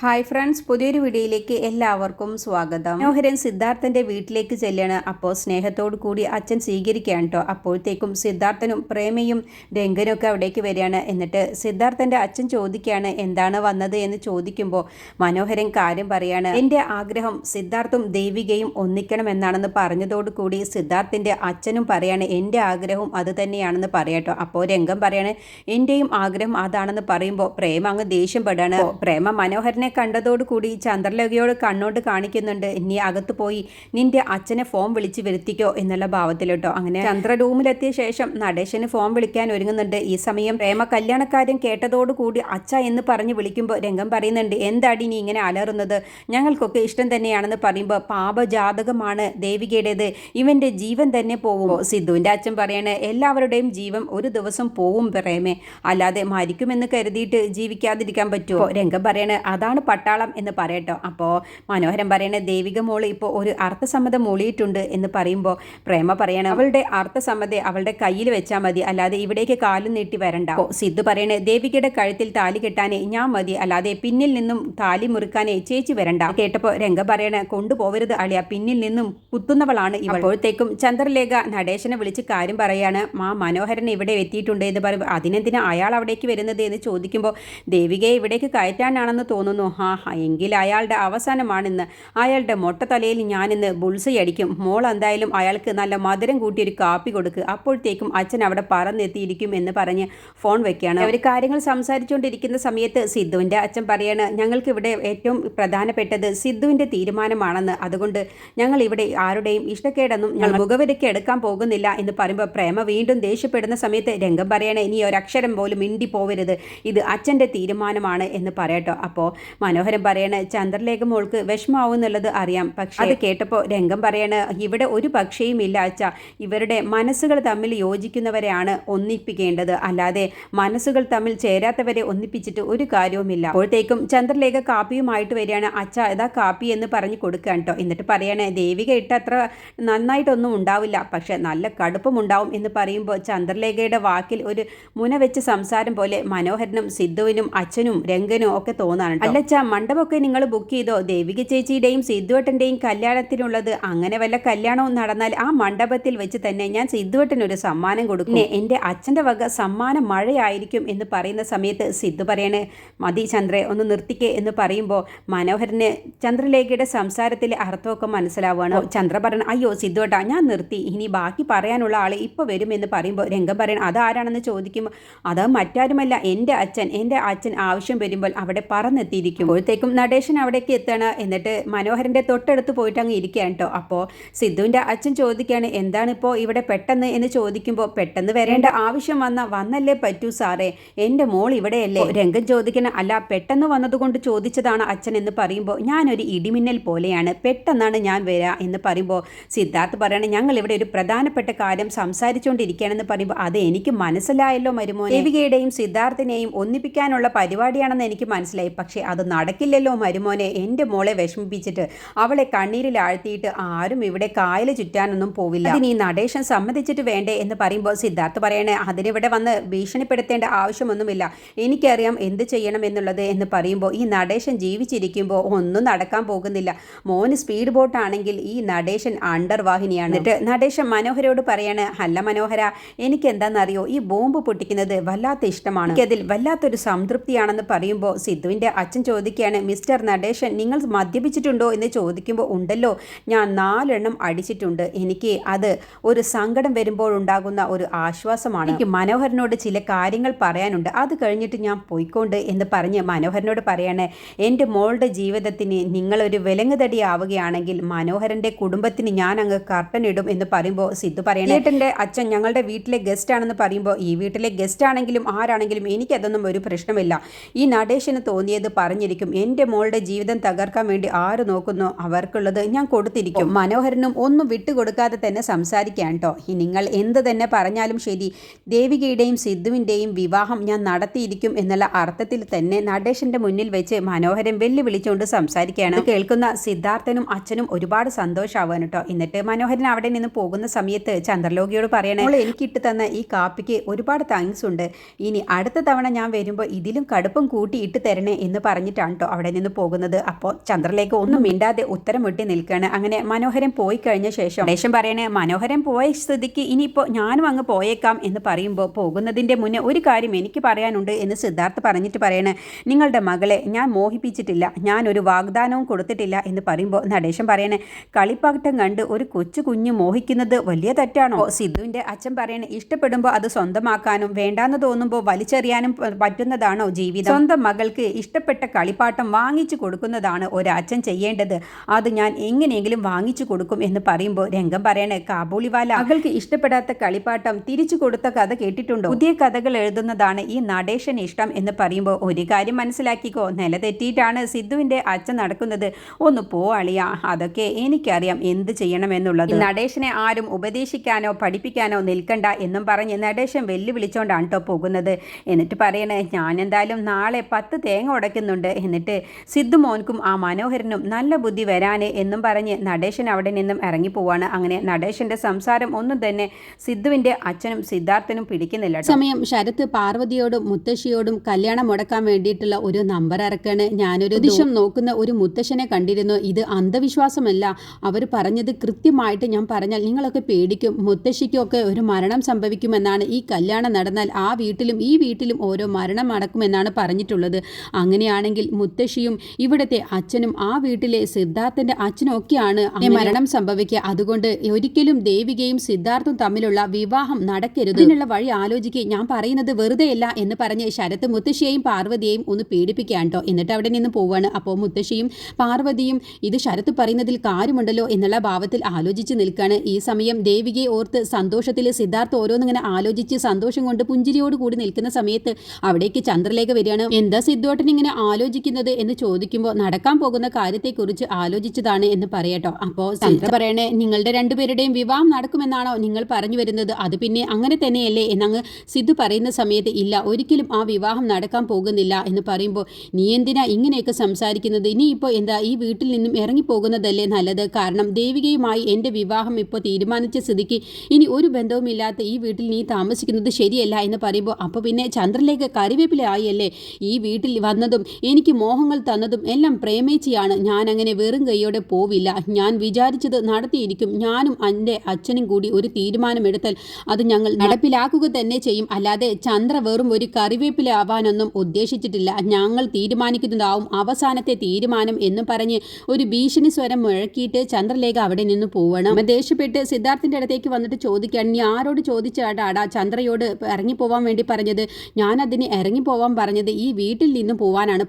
Hi friends പുതിയൊരു വീഡിയോയിലേക്ക് എല്ലാവർക്കും സ്വാഗതം. മനോഹരൻ സിദ്ധാർത്ഥന്റെ വീട്ടിലേക്ക് ചെല്ലാണ്. അപ്പോൾ സ്നേഹത്തോടു കൂടി അച്ഛൻ സ്വീകരിക്കുകയാണ് കേട്ടോ അപ്പോഴത്തേക്കും സിദ്ധാർത്ഥനും പ്രേമയും രംഗനും ഒക്കെ അവിടേക്ക് വരികയാണ്. എന്നിട്ട് സിദ്ധാർത്ഥന്റെ അച്ഛൻ ചോദിക്കുകയാണ് എന്താണ് വന്നത്? എന്ന് ചോദിക്കുമ്പോൾ മനോഹരൻ കാര്യം പറയാണ് എന്റെ ആഗ്രഹം സിദ്ധാർത്ഥും ദേവികയും ഒന്നിക്കണമെന്നാണെന്ന് പറഞ്ഞതോടു കൂടി സിദ്ധാർത്ഥന്റെ അച്ഛനും പറയാണ് എന്റെ ആഗ്രഹവും അത് തന്നെയാണെന്ന് പറയാട്ടോ അപ്പോൾ രംഗം പറയാണ് എന്റെയും ആഗ്രഹം അതാണെന്ന് പറയുമ്പോൾ പ്രേമ അങ്ങ് ദേഷ്യം പെടുകയാണ് പ്രേമ മനോഹരനെ കണ്ടതോടുകൂടി ചന്ദ്രലേഖയോട് കണ്ണോട്ട് കാണിക്കുന്നുണ്ട്. നീ അകത്ത് പോയി നിന്റെ അച്ഛനെ ഫോം വിളിച്ച് വരുത്തിക്കോ എന്നുള്ള ഭാവത്തിലോട്ടോ അങ്ങനെ ചന്ദ്ര റൂമിലെത്തിയ ശേഷം നടേശന് ഫോം വിളിക്കാൻ ഒരുങ്ങുന്നുണ്ട്. ഈ സമയം പ്രേമ കല്യാണക്കാര്യം കേട്ടതോടുകൂടി അച്ഛ എന്ന് പറഞ്ഞ് വിളിക്കുമ്പോൾ രംഗം പറയുന്നുണ്ട്. എന്താടി നീ ഇങ്ങനെ അലറുന്നത്? ഞങ്ങൾക്കൊക്കെ ഇഷ്ടം തന്നെയാണെന്ന് പറയുമ്പോൾ പാപജാതകമാണ് ദേവികയുടേത്. ഇവന്റെ ജീവൻ തന്നെ പോകും സിദ്ധുവിന്റെ അച്ഛൻ പറയണേ എല്ലാവരുടെയും ജീവൻ ഒരു ദിവസം പോവും പ്രേമേ. അല്ലാതെ മരിക്കുമെന്ന് കരുതിയിട്ട് ജീവിക്കാതിരിക്കാൻ പറ്റുമോ? രംഗം പറയണേ അതാണ് പട്ടാളം എന്ന് പറയട്ടോ. അപ്പോൾ മനോഹരൻ പറയണേ ദേവിക മോൾ ഇപ്പോൾ ഒരു അർത്ഥസമ്മതം മൂളിയിട്ടുണ്ട് എന്ന് പറയുമ്പോൾ പ്രേമ പറയണം. അവളുടെ അർത്ഥസമ്മത അവളുടെ കയ്യിൽ വെച്ചാൽ മതി അല്ലാതെ ഇവിടേക്ക് കാലും നീട്ടി വരണ്ട. സിദ്ധു പറയണേ ദേവികയുടെ കഴുത്തിൽ താലി കെട്ടാനേ ഞാൻ മതി അല്ലാതെ പിന്നിൽ നിന്നും താലി മുറുക്കാനേ ചേച്ചി വരണ്ട. കേട്ടപ്പോൾ രംഗ പറയണേ കൊണ്ടുപോകരുത് അളിയ പിന്നിൽ നിന്നും കുത്തുന്നവളാണ് ഇവൾ. അപ്പോഴത്തേക്കും ചന്ദ്രലേഖ നടേശനെ വിളിച്ച് കാര്യം പറയാണ് മാ മനോഹരൻ ഇവിടെ എത്തിയിട്ടുണ്ട് എന്ന് പറയുമ്പോൾ അതിനെന്തിനാ അയാൾ അവിടേക്ക് വരുന്നത്? എന്ന് ചോദിക്കുമ്പോൾ ദേവികയെ ഇവിടേക്ക് കയറ്റാനാണെന്ന് തോന്നുന്നു ഹാ ഹാ. എങ്കിൽ അയാളുടെ അവസാനമാണെന്ന്. അയാളുടെ മൊട്ടത്തലയിൽ ഞാനിന്ന് ബുൾസൈ അടിക്കും. മോൾ എന്തായാലും അയാൾക്ക് നല്ല മധുരം കൂട്ടി ഒരു കാപ്പി കൊടുക്കുക അപ്പോഴത്തേക്കും അച്ഛൻ അവിടെ പറന്നെത്തിയിരിക്കും എന്ന് പറഞ്ഞ് ഫോൺ വെക്കുകയാണ്. അവർ കാര്യങ്ങൾ സംസാരിച്ചുകൊണ്ടിരിക്കുന്ന സമയത്ത് സിദ്ധുവിന്റെ അച്ഛൻ പറയാണ് ഞങ്ങൾക്കിവിടെ ഏറ്റവും പ്രധാനപ്പെട്ടത് സിദ്ധുവിന്റെ തീരുമാനമാണെന്ന്. അതുകൊണ്ട് ഞങ്ങൾ ഇവിടെ ആരുടെയും ഇഷ്ടക്കേടൊന്നും ഞങ്ങൾ മുഖവിലയ്ക്ക് എടുക്കാൻ പോകുന്നില്ല എന്ന് പറയുമ്പോൾ പ്രേമ വീണ്ടും ദേഷ്യപ്പെടുന്ന സമയത്ത് രംഗം പറയണേ ഇനി ഒരക്ഷരം പോലും മിണ്ടി പോവരുത് ഇത് അച്ഛന്റെ തീരുമാനമാണ് എന്ന് പറയട്ടോ. അപ്പോൾ മനോഹരൻ പറയണേ ചന്ദ്രലേഖ മോൾക്ക് വിഷമാവും എന്നുള്ളത് അറിയാം. പക്ഷെ അത്. കേട്ടപ്പോൾ രംഗം പറയണ ഇവിടെ ഒരു പക്ഷേയും ഇല്ല അച്ഛ. ഇവരുടെ മനസ്സുകൾ തമ്മിൽ യോജിക്കുന്നവരെയാണ് ഒന്നിപ്പിക്കേണ്ടത്. അല്ലാതെ മനസ്സുകൾ തമ്മിൽ ചേരാത്തവരെ ഒന്നിപ്പിച്ചിട്ട് ഒരു കാര്യവുമില്ല. അപ്പോഴത്തേക്കും ചന്ദ്രലേഖ കാപ്പിയുമായിട്ട് വരികയാണ്. അച്ഛ ഇതാ കാപ്പി എന്ന് പറഞ്ഞ് കൊടുക്കുക കേട്ടോ എന്നിട്ട് പറയണേ ദേവിക ഇട്ട് അത്ര നന്നായിട്ടൊന്നും ഉണ്ടാവില്ല. പക്ഷെ നല്ല കടുപ്പമുണ്ടാവും. എന്ന് പറയുമ്പോൾ ചന്ദ്രലേഖയുടെ വാക്കിൽ ഒരു മുന വെച്ച് സംസാരം പോലെ മനോഹരനും സിദ്ധുവിനും അച്ഛനും രംഗനും ഒക്കെ തോന്നാണ് അല്ലച്ച മണ്ഡപമൊക്കെ നിങ്ങൾ ബുക്ക് ചെയ്തോ? ദേവിക ചേച്ചിയുടെയും സിദ്ധുവട്ടന്റെയും കല്യാണത്തിനുള്ളത് അങ്ങനെ വല്ല കല്യാണവും നടന്നാൽ ആ മണ്ഡപത്തിൽ വെച്ച് തന്നെ ഞാൻ സിദ്ധുവട്ടന് ഒരു സമ്മാനം കൊടുക്കും. എന്റെ അച്ഛന്റെ വക സമ്മാനം മഴയായിരിക്കും എന്ന് പറയുന്ന സമയത്ത് സിദ്ധു പറയണേ മതി ചന്ദ്രേ ഒന്ന് നിർത്തിക്കേ എന്ന് പറയുമ്പോൾ മനോഹരന് ചന്ദ്രലേഖയുടെ സംസാരത്തിലെ അർത്ഥമൊക്കെ മനസ്സിലാവുകയാണ്. ചന്ദ്ര പറയണം അയ്യോ സിദ്ധുവട്ടാ ഞാൻ നിർത്തി. ഇനി ബാക്കി പറയാനുള്ള ആൾ ഇപ്പോൾ വരും എന്ന് പറയുമ്പോൾ രംഗം പറയണം അതാരാണെന്ന് ചോദിക്കുമ്പോൾ അത് മറ്റാരുമല്ല എന്റെ അച്ഛൻ. എന്റെ അച്ഛൻ ആവശ്യം വരുമ്പോൾ അവിടെ പറന്നെത്തിയിരിക്കും. അപ്പോഴത്തേക്കും നടേശൻ അവിടേക്ക് എത്താണ്? എന്നിട്ട് മനോഹരന്റെ തൊട്ടടുത്ത് പോയിട്ട് അങ്ങ് ഇരിക്കുകയാണ് കേട്ടോ അപ്പോൾ സിദ്ധുവിന്റെ അച്ഛൻ ചോദിക്കുകയാണ് എന്താണിപ്പോൾ ഇവിടെ പെട്ടെന്ന്? എന്ന് ചോദിക്കുമ്പോൾ പെട്ടെന്ന് വരേണ്ട ആവശ്യം വന്ന വന്നല്ലേ പറ്റൂ സാറേ. എന്റെ മോൾ ഇവിടെയല്ലേ. രംഗം ചോദിക്കണം അല്ല പെട്ടെന്ന് വന്നതുകൊണ്ട് ചോദിച്ചതാണ് അച്ഛൻ എന്ന് പറയുമ്പോൾ ഞാനൊരു ഇടിമിന്നൽ പോലെയാണ്. പെട്ടെന്നാണ് ഞാൻ വരിക എന്ന് പറയുമ്പോൾ സിദ്ധാർത്ഥ് പറയണേ ഞങ്ങൾ ഇവിടെ ഒരു പ്രധാനപ്പെട്ട കാര്യം സംസാരിച്ചുകൊണ്ടിരിക്കുകയാണെന്ന് പറയുമ്പോൾ അത് എനിക്ക് മനസ്സിലായല്ലോ മരുമോ ദേവികയുടെയും സിദ്ധാർത്ഥിനെയും ഒന്നിപ്പിക്കാനുള്ള പരിപാടിയാണെന്ന് എനിക്ക് മനസ്സിലായി. പക്ഷേ അത് നടക്കില്ലല്ലോ മരുമോനെ. എന്റെ മോളെ വിഷമിപ്പിച്ചിട്ട് അവളെ കണ്ണീരിൽ ആഴ്ത്തിയിട്ട് ആരും ഇവിടെ കായൽ ചുറ്റാനൊന്നും പോവില്ല. അതിന് ഈ നടേശൻ സമ്മതിച്ചിട്ട് വേണ്ടേ എന്ന് പറയുമ്പോൾ സിദ്ധാർത്ഥ് പറയണേ അതിനിവിടെ വന്ന് ഭീഷണിപ്പെടുത്തേണ്ട ആവശ്യമൊന്നുമില്ല. എനിക്കറിയാം എന്ത് ചെയ്യണം എന്നുള്ളത് എന്ന് പറയുമ്പോൾ ഈ നടേശൻ ജീവിച്ചിരിക്കുമ്പോൾ ഒന്നും നടക്കാൻ പോകുന്നില്ല. മോന് സ്പീഡ് ബോട്ടാണെങ്കിൽ ഈ നടേശൻ അണ്ടർവാഹിനിയാണ് എന്നിട്ട് നടേശൻ മനോഹരോട് പറയാണ് അല്ല മനോഹര എനിക്ക് എന്താണെന്നറിയോ ഈ ബോംബ് പൊട്ടിക്കുന്നത് വല്ലാത്ത ഇഷ്ടമാണ്. എനിക്കതിൽ വല്ലാത്തൊരു സംതൃപ്തിയാണെന്ന് പറയുമ്പോൾ സിദ്ധുവിന്റെ അച്ഛൻ ചോദിക്കുകയാണ് മിസ്റ്റർ നടേശൻ നിങ്ങൾ മദ്യപിച്ചിട്ടുണ്ടോ? എന്ന് ചോദിക്കുമ്പോൾ ഉണ്ടല്ലോ ഞാൻ നാലെണ്ണം അടിച്ചിട്ടുണ്ട്. എനിക്ക് അത് ഒരു സങ്കടം വരുമ്പോൾ ഉണ്ടാകുന്ന ഒരു ആശ്വാസമാണ്. എനിക്ക് മനോഹരനോട് ചില കാര്യങ്ങൾ പറയാനുണ്ട്. അത് കഴിഞ്ഞിട്ട് ഞാൻ പോയിക്കൊണ്ട് എന്ന് പറഞ്ഞ് മനോഹരനോട് പറയാണ് എന്റെ മോളുടെ ജീവിതത്തിന് നിങ്ങളൊരു വിലങ്ങുതടി ആവുകയാണെങ്കിൽ മനോഹരന്റെ കുടുംബത്തിന് ഞാൻ അങ്ങ് കർട്ടൻ ഇടും എന്ന് പറയുമ്പോൾ സിദ്ധു പറയണേ ഏട്ടന്റെ അച്ഛൻ ഞങ്ങളുടെ വീട്ടിലെ ഗസ്റ്റ് ആണെന്ന് പറയുമ്പോൾ ഈ വീട്ടിലെ ഗസ്റ്റ് ആണെങ്കിലും ആരാണെങ്കിലും എനിക്കതൊന്നും ഒരു പ്രശ്നമില്ല. ഈ നടേശന് തോന്നിയത് പറഞ്ഞിരിക്കും എന്റെ മോളുടെ ജീവിതം തകർക്കാൻ വേണ്ടി ആര് നോക്കുന്നോ അവർക്കുള്ളത് ഞാൻ കൊടുത്തിരിക്കും. മനോഹരനും ഒന്നും വിട്ടുകൊടുക്കാതെ തന്നെ സംസാരിക്കാൻ കേട്ടോ നിങ്ങൾ എന്ത് തന്നെ പറഞ്ഞാലും ശരി. ദേവികയുടെയും സിദ്ധുവിന്റെയും വിവാഹം ഞാൻ നടത്തിയിരിക്കും എന്നുള്ള അർത്ഥത്തിൽ തന്നെ നടേശന്റെ മുന്നിൽ വെച്ച് മനോഹരൻ വെല്ലുവിളിച്ചുകൊണ്ട് സംസാരിക്കുകയാണ്. കേൾക്കുന്ന സിദ്ധാർത്ഥനും അച്ഛനും ഒരുപാട് സന്തോഷമാവാൻ കേട്ടോ എന്നിട്ട് മനോഹരൻ അവിടെ നിന്ന് പോകുന്ന സമയത്ത് ചന്ദ്രലോകിയോട് പറയണേ എനിക്കിട്ട് തന്ന ഈ കാപ്പിക്ക് ഒരുപാട് താങ്ക്സ് ഉണ്ട്. ഇനി അടുത്ത തവണ ഞാൻ വരുമ്പോൾ ഇതിലും കടുപ്പം കൂട്ടി ഇട്ട് തരണേ എന്ന് പറഞ്ഞ് പറഞ്ഞിട്ടാണ് കേട്ടോ അവിടെ നിന്ന് പോകുന്നത്. അപ്പോൾ ചന്ദ്രലേക്ക് ഒന്നും മിണ്ടാതെ ഉത്തരം വിട്ടി നിൽക്കുകയാണ്. അങ്ങനെ മനോഹരൻ പോയി കഴിഞ്ഞ ശേഷം ദേശം പറയണേ മനോഹരൻ പോയ സ്ഥിതിക്ക് ഇനിയിപ്പോൾ ഞാനും അങ്ങ് പോയേക്കാം എന്ന് പറയുമ്പോൾ പോകുന്നതിന്റെ മുന്നേ ഒരു കാര്യം എനിക്ക് പറയാനുണ്ട് എന്ന് സിദ്ധാർത്ഥ് പറഞ്ഞിട്ട് പറയണേ നിങ്ങളുടെ മകളെ ഞാൻ മോഹിപ്പിച്ചിട്ടില്ല. ഞാൻ ഒരു വാഗ്ദാനവും കൊടുത്തിട്ടില്ല എന്ന് പറയുമ്പോൾ നടേശൻ പറയണേ കളിപ്പാട്ടം കണ്ട് ഒരു കൊച്ചു കുഞ്ഞ് മോഹിക്കുന്നത് വലിയ തെറ്റാണോ? സിദ്ധുവിന്റെ അച്ഛൻ പറയണേ ഇഷ്ടപ്പെടുമ്പോൾ അത് സ്വന്തമാക്കാനും വേണ്ടാന്ന് തോന്നുമ്പോൾ വലിച്ചെറിയാനും പറ്റുന്നതാണോ ജീവിതം? സ്വന്തം മകൾക്ക് ഇഷ്ടപ്പെട്ട കളിപ്പാട്ടം വാങ്ങിച്ചു കൊടുക്കുന്നതാണ് ഒരച്ഛൻ ചെയ്യേണ്ടത്. അത് ഞാൻ എങ്ങനെയെങ്കിലും വാങ്ങിച്ചു കൊടുക്കും എന്ന് പറയുമ്പോൾ രംഗം പറയണേ കാബൂളിവാല മകൾക്ക് ഇഷ്ടപ്പെടാത്ത കളിപ്പാട്ടം തിരിച്ചു കൊടുത്ത കഥ കേട്ടിട്ടുണ്ടോ? പുതിയ കഥകൾ എഴുതുന്നതാണ് ഈ നടേശൻ ഇഷ്ടം എന്ന് പറയുമ്പോൾ ഒരു കാര്യം മനസ്സിലാക്കിക്കോ നില തെറ്റിയിട്ടാണ് സിദ്ധുവിന്റെ അച്ഛൻ നടക്കുന്നത്. ഒന്ന് പോ അളിയ അതൊക്കെ എനിക്കറിയാം എന്ത് ചെയ്യണമെന്നുള്ളത്. നടേശനെ ആരും ഉപദേശിക്കാനോ പഠിപ്പിക്കാനോ നിൽക്കണ്ട എന്നും പറഞ്ഞ് നടേശൻ വെല്ലുവിളിച്ചോണ്ടാണ് കേട്ടോ പോകുന്നത്. എന്നിട്ട് പറയണേ ഞാൻ എന്തായാലും നാളെ പത്ത് തേങ്ങ ഉടയ്ക്കുന്നുണ്ട്. എന്നിട്ട് സിദ്ധു മോൻക്കും ആ മനോഹരനും നല്ല ബുദ്ധി വരാനേ എന്നും പറഞ്ഞ് നടേശൻ അവിടെ നിന്നും ഇറങ്ങിപ്പോവാണ് അങ്ങനെ നടേശന്റെ സംസാരം ഒന്നും തന്നെ സിദ്ധുവിന്റെ അച്ഛനും സിദ്ധാർത്ഥനും പിടിക്കുന്നില്ല സമയം ശരത്ത് പാർവതിയോടും മുത്തശ്ശിയോടും കല്യാണം മുടക്കാൻ വേണ്ടിയിട്ടുള്ള ഒരു നമ്പർ ഇറക്കാണ് ഞാനൊരു ദിശം നോക്കുന്ന ഒരു മുത്തശ്ശനെ കണ്ടിരുന്നു. ഇത് അന്ധവിശ്വാസമല്ല. അവർ പറഞ്ഞത് കൃത്യമായിട്ട് ഞാൻ പറഞ്ഞാൽ നിങ്ങളൊക്കെ പേടിക്കും. മുത്തശ്ശിക്കൊക്കെ ഒരു മരണം സംഭവിക്കുമെന്നാണ്. ഈ കല്യാണം നടന്നാൽ ആ വീട്ടിലും ഈ വീട്ടിലും ഓരോ മരണം നടക്കുമെന്നാണ് പറഞ്ഞിട്ടുള്ളത്. അങ്ങനെയാണെങ്കിൽ മുത്തശ്ശിയും ഇവിടത്തെ അച്ഛനും ആ വീട്ടിലെ സിദ്ധാർത്ഥന്റെ അച്ഛനും ഒക്കെയാണ് മരണം സംഭവിക്കുക. അതുകൊണ്ട് ഒരിക്കലും ദേവികയും സിദ്ധാർത്ഥും തമ്മിലുള്ള വിവാഹം നടക്കരുത്. എന്നുള്ള വഴി ആലോചിക്കുക ഞാൻ പറയുന്നത് വെറുതെയല്ല എന്ന് പറഞ്ഞ് ശരത്ത് മുത്തശ്ശിയെയും പാർവതിയെയും ഒന്ന് പേടിപ്പിക്കാൻ കേട്ടോ. എന്നിട്ട് അവിടെ നിന്ന് പോവാണ്. അപ്പോൾ മുത്തശ്ശിയും പാർവതിയും ഇത് ശരത്ത് പറയുന്നതിൽ കാര്യമുണ്ടല്ലോ എന്നുള്ള ഭാവത്തിൽ ആലോചിച്ച് നിൽക്കുകയാണ് ഈ സമയം ദേവികയെ ഓർത്ത് സന്തോഷത്തിൽ സിദ്ധാർത്ഥ് ഓരോന്നിങ്ങനെ ആലോചിച്ച് സന്തോഷം കൊണ്ട് പുഞ്ചിരിയോട് കൂടി നിൽക്കുന്ന സമയത്ത് അവിടേക്ക് ചന്ദ്രലേഖ വരികയാണ്. എന്താ സിദ്ധോട്ടൻ ഇങ്ങനെ ആലോചിക്കുന്നത് എന്ന് ചോദിക്കുമ്പോൾ നടക്കാൻ പോകുന്ന കാര്യത്തെക്കുറിച്ച് ആലോചിച്ചതാണ് എന്ന് പറയട്ടോ. അപ്പോൾ ചന്ദ്ര പറയണേ നിങ്ങളുടെ രണ്ടുപേരുടെയും വിവാഹം നടക്കുമെന്നാണോ നിങ്ങൾ പറഞ്ഞു വരുന്നത്? അത് പിന്നെ അങ്ങനെ തന്നെയല്ലേ എന്നങ്ങ് സിദ്ധു പറയുന്ന സമയത്ത് ഇല്ല ഒരിക്കലും ആ വിവാഹം നടക്കാൻ പോകുന്നില്ല എന്ന് പറയുമ്പോൾ നീ എന്തിനാ ഇങ്ങനെയൊക്കെ സംസാരിക്കുന്നത്? ഇനിയിപ്പോൾ എന്താ ഈ വീട്ടിൽ നിന്നും ഇറങ്ങിപ്പോകുന്നതല്ലേ നല്ലത്? കാരണം ദേവികയുമായി എന്റെ വിവാഹം ഇപ്പോൾ തീരുമാനിച്ച സ്ഥിതിക്ക് ഇനി ഒരു ബന്ധവുമില്ലാത്ത ഈ വീട്ടിൽ നീ താമസിക്കുന്നത് ശരിയല്ല എന്ന് പറയുമ്പോൾ അപ്പോൾ പിന്നെ ചന്ദ്രലേഖ കറിവേപ്പിലായല്ലേ ഈ വീട്ടിൽ വന്നതും എനിക്ക് മോഹങ്ങൾ തന്നതും എല്ലാം പ്രേമേച്ചിയാണ്. ഞാൻ അങ്ങനെ വെറും കൈയോടെ പോവില്ല. ഞാൻ വിചാരിച്ചത് നടത്തിയിരിക്കും. ഞാനും എന്റെ അച്ഛനും കൂടി ഒരു തീരുമാനമെടുത്താൽ അത് ഞങ്ങൾ നടപ്പിലാക്കുക തന്നെ ചെയ്യും. അല്ലാതെ ചന്ദ്ര വെറും ഒരു കറിവേപ്പിലാവാനൊന്നും ഉദ്ദേശിച്ചിട്ടില്ല. ഞങ്ങൾ തീരുമാനിക്കുന്നതാവും അവസാനത്തെ തീരുമാനം എന്ന് പറഞ്ഞ് ഒരു ഭീഷണി സ്വരം മുഴക്കിയിട്ട് ചന്ദ്രലേഖ അവിടെ നിന്ന് പോവണം. ദേഷ്യപ്പെട്ട് സിദ്ധാർത്ഥിന്റെ അടുത്തേക്ക് വന്നിട്ട് ചോദിക്കാൻ നീ ആരോട് ചോദിച്ചാടാടാ ചന്ദ്രയോട് ഇറങ്ങിപ്പോവാൻ വേണ്ടി പറഞ്ഞത്? ഞാൻ അതിന് ഇറങ്ങിപ്പോവാൻ പറഞ്ഞത് ഈ വീട്ടിൽ നിന്ന് പോവാനാണ്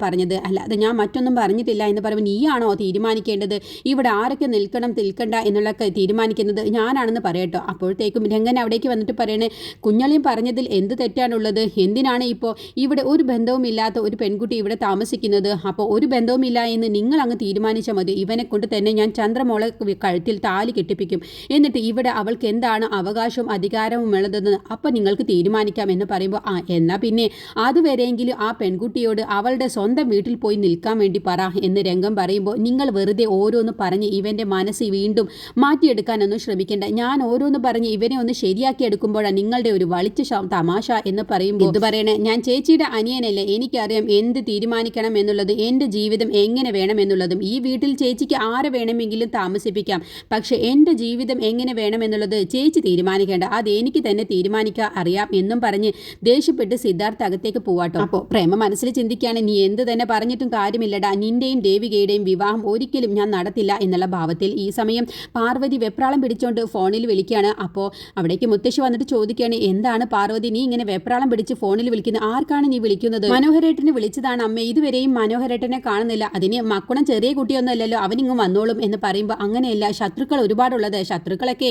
അല്ലാതെ ഞാൻ മറ്റൊന്നും പറഞ്ഞിട്ടില്ല എന്ന് പറയുമ്പോൾ നീയാണോ തീരുമാനിക്കേണ്ടത്? ഇവിടെ ആരൊക്കെ നിൽക്കണം നിൽക്കണ്ട എന്നുള്ളൊക്കെ തീരുമാനിക്കുന്നത് ഞാനാണെന്ന് പറയട്ടോ അപ്പോഴത്തേക്കും രംഗൻ അവിടേക്ക് വന്നിട്ട് പറയണേ കുഞ്ഞളിയും പറഞ്ഞതിൽ എന്ത് തെറ്റാണുള്ളത്? എന്തിനാണ് ഇപ്പോൾ ഇവിടെ ഒരു ബന്ധവും ഇല്ലാത്ത ഒരു പെൺകുട്ടി ഇവിടെ താമസിക്കുന്നത്? അപ്പോൾ ഒരു ബന്ധവുമില്ല എന്ന് നിങ്ങൾ അങ്ങ് തീരുമാനിച്ചാൽ മതി. ഇവനെ കൊണ്ട് തന്നെ ഞാൻ ചന്ദ്രമോളെ കഴുത്തിൽ താലി കെട്ടിപ്പിക്കും. എന്നിട്ട് ഇവിടെ അവൾക്ക് എന്താണ് അവകാശവും അധികാരവും ഉള്ളതെന്ന് അപ്പം നിങ്ങൾക്ക് തീരുമാനിക്കാം എന്ന് പറയുമ്പോൾ ആ എന്നാൽ പിന്നെ. അതുവരെയെങ്കിലും ആ പെൺകുട്ടിയോട് അവളുടെ സ്വന്തം വീട്ടിൽ പോയി നിൽക്കാൻ വേണ്ടി പറ എന്ന് രംഗം പറയുമ്പോൾ നിങ്ങൾ വെറുതെ ഓരോന്ന് പറഞ്ഞ് ഇവന്റെ മനസ്സ് വീണ്ടും മാറ്റിയെടുക്കാനൊന്നും ശ്രമിക്കേണ്ട. ഞാൻ ഓരോന്ന് പറഞ്ഞ് ഇവനെ ഒന്ന് ശരിയാക്കി എടുക്കുമ്പോഴാണ് നിങ്ങളുടെ ഒരു വളിച്ച തമാശ എന്ന് പറയുമ്പോൾ ഇത് പറയണേ ഞാൻ ചേച്ചിയുടെ അനിയനല്ലേ എനിക്കറിയാം എന്ത് തീരുമാനിക്കണം എന്നുള്ളത് എന്റെ ജീവിതം എങ്ങനെ വേണം എന്നുള്ളതും ഈ വീട്ടിൽ ചേച്ചിക്ക് ആരെ വേണമെങ്കിലും താമസിപ്പിക്കാം പക്ഷെ എന്റെ ജീവിതം എങ്ങനെ വേണം എന്നുള്ളത് ചേച്ചി തീരുമാനിക്കേണ്ട. അത് എനിക്ക് തന്നെ തീരുമാനിക്കാൻ അറിയാം എന്നും പറഞ്ഞ് ദേഷ്യപ്പെട്ട് സിദ്ധാർത്ഥ അകത്തേക്ക് പോവാട്ടോ. അപ്പോൾ പ്രേമ മനസ്സിൽ ചിന്തിക്കുകയാണ് നീ എന്ത് തന്നെ പറഞ്ഞിട്ടും കാര്യമില്ലടാ. നിന്റെയും ദേവികയുടെയും വിവാഹം ഒരിക്കലും ഞാൻ നടത്തില്ല എന്നുള്ള ഭാവത്തിൽ ഈ സമയം പാർവതി വെപ്രാളം പിടിച്ചുകൊണ്ട് ഫോണിൽ വിളിക്കുകയാണ്. അപ്പോൾ അവിടേക്ക് മുത്തശ്ശി വന്നിട്ട് ചോദിക്കുകയാണ് എന്താണ് പാർവതി? നീ ഇങ്ങനെ വെപ്രാളം പിടിച്ച് ഫോണിൽ വിളിക്കുന്നത് ആർക്കാണ് നീ വിളിക്കുന്നത്? മനോഹരേട്ടനെ വിളിച്ചതാണ് അമ്മ ഇതുവരെയും മനോഹരേട്ടനെ കാണുന്നില്ല. അതിന് മക്കുണം ചെറിയ കുട്ടിയൊന്നുമല്ലല്ലോ. അവനിങ്ങ് വന്നോളും എന്ന് പറയുമ്പോൾ അങ്ങനെയല്ല ശത്രുക്കൾ ഒരുപാടുള്ളത്. ശത്രുക്കളൊക്കെ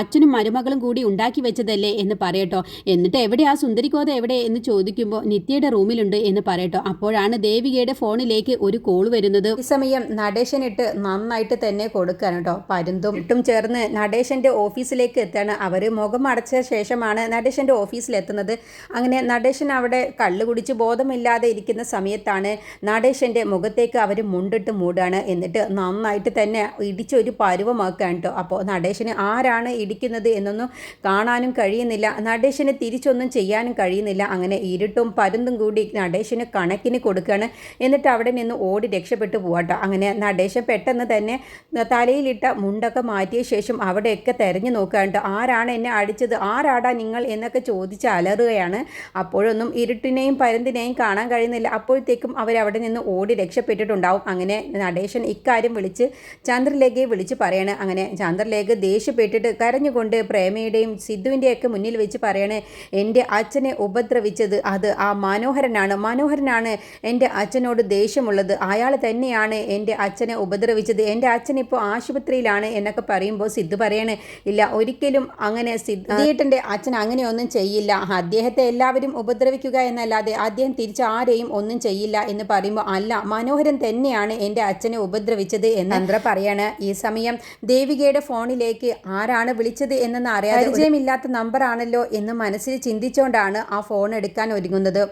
അച്ഛനും മരുമകളും കൂടി ഉണ്ടാക്കി വെച്ചതല്ലേ? എന്ന് പറയട്ടോ. എന്നിട്ട് എവിടെ ആ സുന്ദരിക്കോത എവിടെ? എന്ന് ചോദിക്കുമ്പോൾ നിത്യയുടെ റൂമിലുണ്ട് എന്ന് പറയട്ടോ. അപ്പോഴാണ് ദേവികയുടെ ഫോണിലേക്ക് ഒരു കോൾ വരുന്നത് ഈ സമയം നടേശനിട്ട് നന്നായിട്ട് തന്നെ കൊടുക്കാൻ കേട്ടോ പരുന്തും. ഇട്ടും ചേർന്ന് നടേശന്റെ ഓഫീസിലേക്ക് എത്താണ് അവർ മുഖം അടച്ച ശേഷമാണ് നടേശന്റെ ഓഫീസിൽ എത്തുന്നത് അങ്ങനെ നടേശൻ അവിടെ കള്ളു കുടിച്ച് ബോധമില്ലാതെ ഇരിക്കുന്ന സമയത്താണ് നടേശന്റെ മുഖത്തേക്ക് അവർ മുണ്ടിട്ട് മൂടാണ്. എന്നിട്ട് നന്നായിട്ട് തന്നെ ഇടിച്ചൊരു പരുവമാക്കുകയാണ് കേട്ടോ അപ്പോൾ നടേശന് ആരാണ് ഇടിക്കുന്നത് എന്നൊന്നും കാണാനും കഴിയുന്നില്ല. നടേശന് തിരിച്ചൊന്നും ചെയ്യാനും കഴിയുന്നില്ല. അങ്ങനെ ഇരുട്ടും പരുന്തും കൂടി നടേശന് കണക്കിന് കൊടുക്കുകയാണ് എന്നിട്ട് അവിടെ നിന്ന് ഓടി രക്ഷപ്പെട്ടു പോവാട്ടോ അങ്ങനെ നടേശൻ പെട്ടെന്ന് തന്നെ തലയിലിട്ട മുണ്ടൊക്കെ മാറ്റിയ ശേഷം അവിടെയൊക്കെ തെരഞ്ഞു നോക്കുകയാണ് ആരാണ് എന്നെ അടിച്ചത്? ആരാടാ നിങ്ങൾ എന്നൊക്കെ ചോദിച്ച് അലറുകയാണ്. അപ്പോഴൊന്നും ഇരുട്ടിനെയും പരന്തിനെയും കാണാൻ കഴിയുന്നില്ല. അപ്പോഴത്തേക്കും അവരവിടെ നിന്ന് ഓടി രക്ഷപ്പെട്ടിട്ടുണ്ടാവും. അങ്ങനെ നടേശൻ ഇക്കാര്യം വിളിച്ച് ചന്ദ്രലേഖയെ വിളിച്ച് പറയാണ്. അങ്ങനെ ചന്ദ്രലേഖ ദേഷ്യപ്പെട്ടിട്ട് കരഞ്ഞുകൊണ്ട് പ്രേമയുടെയും സിദ്ധുവിന്റെയൊക്കെ മുന്നിൽ വെച്ച് പറയാണ് എന്റെ അച്ഛനെ ഉപദ്രവിച്ചത് അത് ആ മനോഹരനാണ്. മനോഹരനാണ്. എന്റെ അച്ഛനോട് ദേഷ്യമുള്ളത്. അയാൾ തന്നെയാണ് എന്റെ അച്ഛനെ ഉപദ്രവിച്ചത്. എന്റെ അച്ഛൻ ഇപ്പോൾ ആശുപത്രിയിലാണ് എന്നൊക്കെ പറയുമ്പോൾ സിദ്ധു പറയണേ ഇല്ല ഒരിക്കലും അങ്ങനെ സിദ്ധേട്ടന്റെ അച്ഛൻ അങ്ങനെയൊന്നും ചെയ്യില്ല. അദ്ദേഹത്തെ എല്ലാവരും ഉപദ്രവിക്കുക എന്നല്ലാതെ അദ്ദേഹം തിരിച്ച് ആരെയും ഒന്നും ചെയ്യില്ല എന്ന് പറയുമ്പോൾ അല്ല മനോഹരൻ തന്നെയാണ് എന്റെ അച്ഛനെ ഉപദ്രവിച്ചത് എന്ന് അന്ത്ര പറയാണ്. ഈ സമയം ദേവികയുടെ ഫോണിലേക്ക് ആരാണ് വിളിച്ചത് എന്നൊന്നും അറിയാതെ പരിചയമില്ലാത്ത നമ്പറാണല്ലോ എന്ന് മനസ്സിൽ ചിന്തിച്ചുകൊണ്ടാണ് ആ ഫോൺ എടുക്കാൻ ഒരുങ്ങുന്നത്.